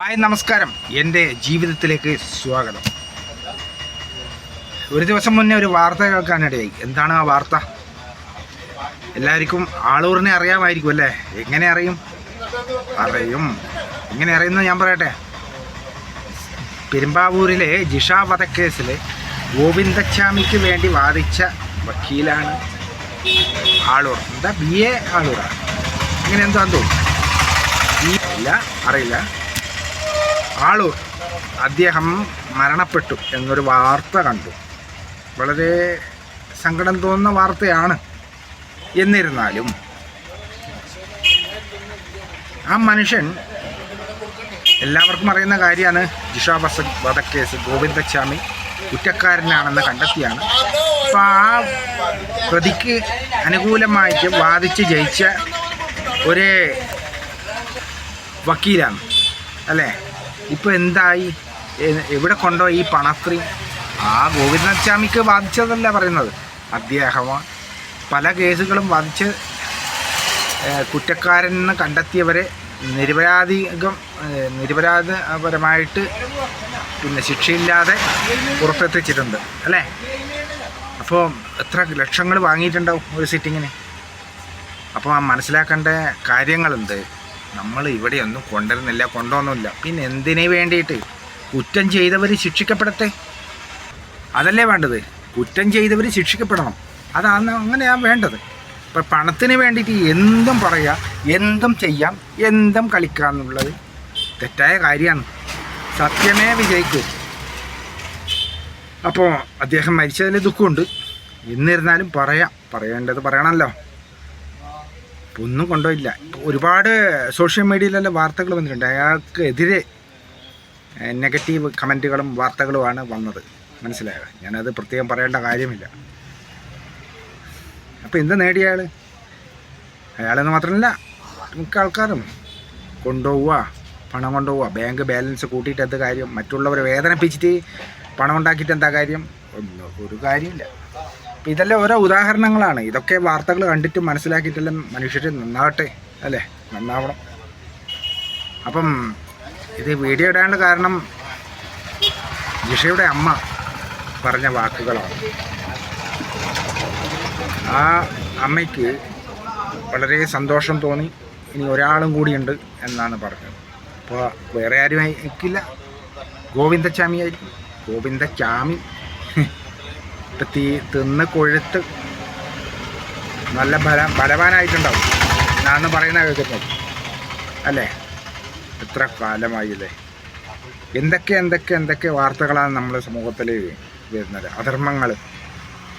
Hi നമസ്കാരം. എന്റെ ജീവിതത്തിലേക്ക് സ്വാഗതം. ഒരു ദിവസം മുന്നേ ഒരു വാർത്ത കേൾക്കാനിടയായി. എന്താണ് ആ വാർത്ത? എല്ലാവർക്കും ആളൂറിനെ അറിയാമായിരിക്കും അല്ലേ? എങ്ങനെ അറിയും? അറിയും. എങ്ങനെ അറിയുന്നത് ഞാൻ പറയട്ടെ? പെരുമ്പാവൂരിലെ ജിഷ വധക്കേസിൽ ഗോവിന്ദച്ചാമിക്ക് വേണ്ടി വാദിച്ച വക്കീലാണ് ആളൂർ. എന്താ ബി എ ആളൂറാണ് ഇങ്ങനെ എന്താന്ന് തോന്നുന്നു അറിയില്ല. ആളൂർ അദ്ദേഹം മരണപ്പെട്ടു എന്നൊരു വാർത്ത കണ്ടു. വളരെ സങ്കടം തോന്നുന്ന വാർത്തയാണ് എന്നിരുന്നാലും. ആ മനുഷ്യൻ എല്ലാവർക്കും അറിയുന്ന കാര്യമാണ്. ജിഷ ബസ വധക്കേസ് ഗോവിന്ദസ്വാമി കുറ്റക്കാരനാണെന്ന് കണ്ടെത്തിയാണ്. അപ്പോൾ ആ പ്രതിക്ക് അനുകൂലമായിട്ട് വാദിച്ച് ജയിച്ച ഒരു വക്കീലാണ്. അല്ലേ? ഇപ്പോൾ എന്തായി? എവിടെ കൊണ്ടോ ഈ പണസ്ത്രീ ആ ഗോവിന്ദസ്വാമിക്ക് ബാധിച്ചതല്ല പറയുന്നത്. അദ്ദേഹം പല കേസുകളും ബാധിച്ച് കുറ്റക്കാരെന്ന് കണ്ടെത്തിയവരെ നിരപരാധികം നിരപരാധപരമായിട്ട് പിന്നെ ശിക്ഷയില്ലാതെ പുറത്തെത്തിച്ചിട്ടുണ്ട്. അല്ലേ? അപ്പോൾ എത്ര ലക്ഷങ്ങൾ വാങ്ങിയിട്ടുണ്ടാവും ഒരു സിറ്റിങ്ങിന്? അപ്പോൾ മനസ്സിലാക്കേണ്ട കാര്യങ്ങളുണ്ട്. നമ്മൾ ഇവിടെ ഒന്നും കൊണ്ടുവരുന്നില്ല കൊണ്ടുവന്നില്ല പിന്നെ എന്തിനു വേണ്ടിയിട്ട്? കുറ്റം ചെയ്തവർ ശിക്ഷിക്കപ്പെടട്ടെ? അതല്ലേ വേണ്ടത്? കുറ്റം ചെയ്തവർ ശിക്ഷിക്കപ്പെടണം. അതാണ് അങ്ങനെയാണ് വേണ്ടത്. ഇപ്പം പണത്തിന് വേണ്ടിയിട്ട് എന്തും പറയാം എന്തും ചെയ്യാം എന്തും കളിക്കാം എന്നുള്ളത് തെറ്റായ കാര്യമാണ്. സത്യമേ വിജയിക്കൂ. അപ്പോൾ അദ്ദേഹം മരിച്ചതിൽ ദുഃഖമുണ്ട്. എന്നിരുന്നാലും പറയാം. പറയേണ്ടത് പറയണമല്ലോ. ഒന്നും കൊണ്ടുപോയില്ല. ഒരുപാട് സോഷ്യൽ മീഡിയയിലെല്ലാം വാർത്തകൾ വന്നിട്ടുണ്ട്. അയാൾക്കെതിരെ നെഗറ്റീവ് കമന്റുകളും വാർത്തകളുമാണ് വന്നത്. മനസ്സിലായത് ഞാനത് പ്രത്യേകം പറയേണ്ട കാര്യമില്ല. അപ്പോൾ എന്ത് നേടിയ അയാൾ അയാളെന്ന് മാത്രമല്ല മിക്ക ആൾക്കാരും കൊണ്ടുപോവുക പണം കൊണ്ടുപോവുക. ബാങ്ക് ബാലൻസ് കൂട്ടിയിട്ട് എന്ത് കാര്യം? മറ്റുള്ളവരെ വേദനിപ്പിച്ചിട്ട് പണം ഉണ്ടാക്കിയിട്ട് എന്താ കാര്യം? ഒരു കാര്യമില്ല. ഇതെല്ലാം ഓരോ ഉദാഹരണങ്ങളാണ്. ഇതൊക്കെ വാർത്തകൾ കണ്ടിട്ട് മനസ്സിലാക്കിയിട്ടെല്ലാം മനുഷ്യർ നന്നാവട്ടെ അല്ലേ? നന്നാവണം. അപ്പം ഇത് വീഡിയോ ഇടാനുള്ള കാരണം ജിഷയുടെ അമ്മ പറഞ്ഞ വാക്കുകളാണ്. ആ അമ്മയ്ക്ക് വളരെ സന്തോഷം തോന്നി. ഇനി ഒരാളും കൂടിയുണ്ട് എന്നാണ് പറഞ്ഞത്. അപ്പോൾ വേറെ ആരും ആയിരിക്കില്ല ഗോവിന്ദച്ചാമി ആയിരിക്കും ഗോവിന്ദച്ചാമി. ഇപ്പം തീ തിന്ന് കൊഴുത്ത് നല്ല ബല ബലവാനായിട്ടുണ്ടാവും ഞാനെന്ന് പറയുന്ന കേൾക്കുന്നത് അല്ലേ? എത്ര കാലമായില്ലേ? എന്തൊക്കെ എന്തൊക്കെ എന്തൊക്കെ വാർത്തകളാണ് നമ്മുടെ സമൂഹത്തിൽ വരുന്നത്? അധർമ്മങ്ങൾ.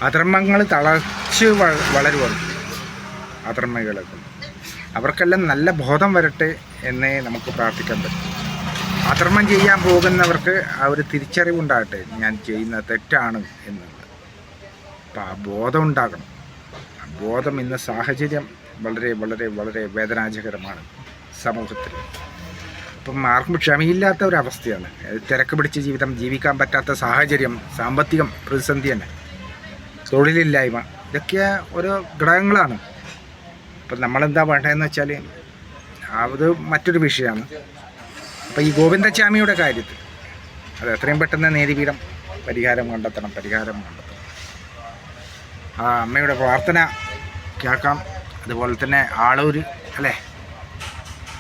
അധർമ്മങ്ങൾ തളച്ച് വ- വളരുവാണ് അധർമ്മികളൊക്കെ അവർക്കെല്ലാം നല്ല ബോധം വരട്ടെ എന്നേ നമുക്ക് പ്രാർത്ഥിക്കാൻ പറ്റും. അധർമ്മം ചെയ്യാൻ പോകുന്നവർക്ക് ആ ഒരു തിരിച്ചറിവുണ്ടാകട്ടെ. ഞാൻ ചെയ്യുന്ന തെറ്റാണ് എന്നുള്ളത് അപ്പം ആ ബോധം ഉണ്ടാകണം ആ ബോധം ഇന്ന് സാഹചര്യം വളരെ വളരെ വളരെ വേദനാജകരമാണ് സമൂഹത്തിൽ. അപ്പം ആർക്കും ക്ഷമയില്ലാത്ത ഒരവസ്ഥയാണ്. തിരക്ക് പിടിച്ച ജീവിതം ജീവിക്കാൻ പറ്റാത്ത സാഹചര്യം സാമ്പത്തികം പ്രതിസന്ധി തന്നെ. തൊഴിലില്ലായ്മ ഇതൊക്കെ ഓരോ ഘടകങ്ങളാണ്. അപ്പം നമ്മളെന്താ വേണ്ടതെന്ന് വെച്ചാൽ അത് മറ്റൊരു വിഷയമാണ്. അപ്പം ഈ ഗോവിന്ദസ്വാമിയുടെ കാര്യത്തിൽ അത് എത്രയും പെട്ടെന്ന് നീതിപീഠം പരിഹാരം കണ്ടെത്തണം പരിഹാരം കണ്ടെത്തണം. അമ്മയുടെ പ്രാർത്ഥന കേൾക്കാം. അതുപോലെ തന്നെ ആളൂർ അല്ലേ?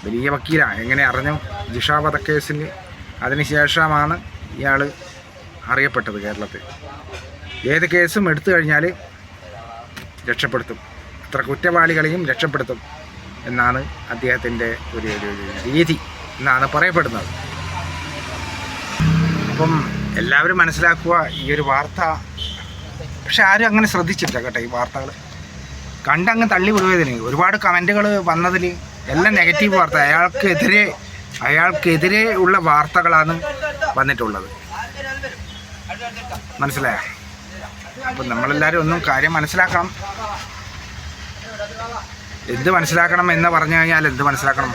വലിയ വക്കീലാണ് എങ്ങനെ അറിഞ്ഞു? ജിഷ വധക്കേസിൽ അതിനുശേഷമാണ് ഇയാൾ അറിയപ്പെട്ടത് കേരളത്തിൽ. ഏത് കേസും എടുത്തു കഴിഞ്ഞാൽ രക്ഷപ്പെടുത്തും. അത്ര കുറ്റവാളികളെയും രക്ഷപ്പെടുത്തും എന്നാണ് അദ്ദേഹത്തിന്റെ ഒരു രീതി എന്നാണ് പറയപ്പെടുന്നത്. അപ്പം എല്ലാവരും മനസ്സിലാക്കുക ഈ ഒരു വാർത്ത പക്ഷെ ആരും അങ്ങനെ ശ്രദ്ധിച്ചിട്ടില്ല കേട്ടോ ഈ വാർത്തകൾ കണ്ടങ്ങ് തള്ളി വിടുവതിന് ഒരുപാട് കമന്റുകൾ വന്നതിൽ എല്ലാം നെഗറ്റീവ് വാർത്ത. അയാൾക്കെതിരെ അയാൾക്കെതിരെ ഉള്ള വാർത്തകളാണ് വന്നിട്ടുള്ളത്. മനസ്സിലായ? അപ്പം നമ്മളെല്ലാവരും ഒന്നും കാര്യം മനസ്സിലാക്കണം. എന്ത് മനസ്സിലാക്കണം എന്ന് പറഞ്ഞു കഴിഞ്ഞാൽ എന്ത് മനസ്സിലാക്കണം?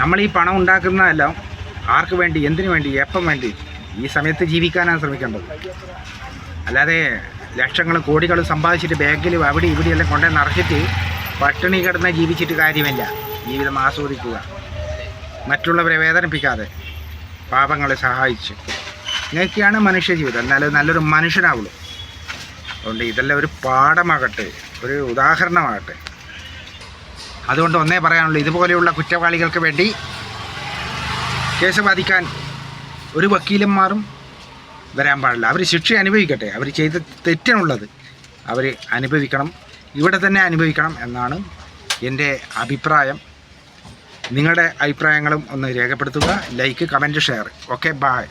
നമ്മൾ ഈ പണം ഉണ്ടാക്കുന്നതെല്ലാം ആർക്ക് വേണ്ടി എന്തിനു വേണ്ടി എപ്പം വേണ്ടി ഈ സമയത്ത് ജീവിക്കാനാണ് ശ്രമിക്കേണ്ടത്. അല്ലാതെ ലക്ഷങ്ങൾ കോടികൾ സമ്പാദിച്ചിട്ട് ബാങ്കിൽ അവിടെ ഇവിടെയെല്ലാം കൊണ്ടേ നിറച്ചിട്ട് പട്ടിണി കിടന്ന് ജീവിച്ചിട്ട് കാര്യമില്ല. ജീവിതം ആസ്വദിക്കുക. മറ്റുള്ളവരെ വേദനിപ്പിക്കാതെ പാപങ്ങളെ സഹായിച്ച്. ഇങ്ങനെയൊക്കെയാണ് മനുഷ്യ ജീവിതം. എന്നാലും നല്ലൊരു മനുഷ്യനാവുള്ളൂ അതുകൊണ്ട് ഇതെല്ലാം ഒരു പാഠമാകട്ടെ. ഒരു ഉദാഹരണമാകട്ടെ. അതുകൊണ്ട് ഒന്നേ പറയാനുള്ളൂ. ഇതുപോലെയുള്ള കുറ്റവാളികൾക്ക് വേണ്ടി കേസ് ബാധിക്കാൻ ഒരു വക്കീലന്മാരും വരാൻ പാടില്ല. അവർ ശിക്ഷ അനുഭവിക്കട്ടെ. അവർ ചെയ്ത തെറ്റിനുള്ളത് അവർ അനുഭവിക്കണം. ഇവിടെ തന്നെ അനുഭവിക്കണം എന്നാണ് എന്റെ അഭിപ്രായം. നിങ്ങളുടെ അഭിപ്രായങ്ങളും ഒന്ന് രേഖപ്പെടുത്തുക. Like comment share okay bye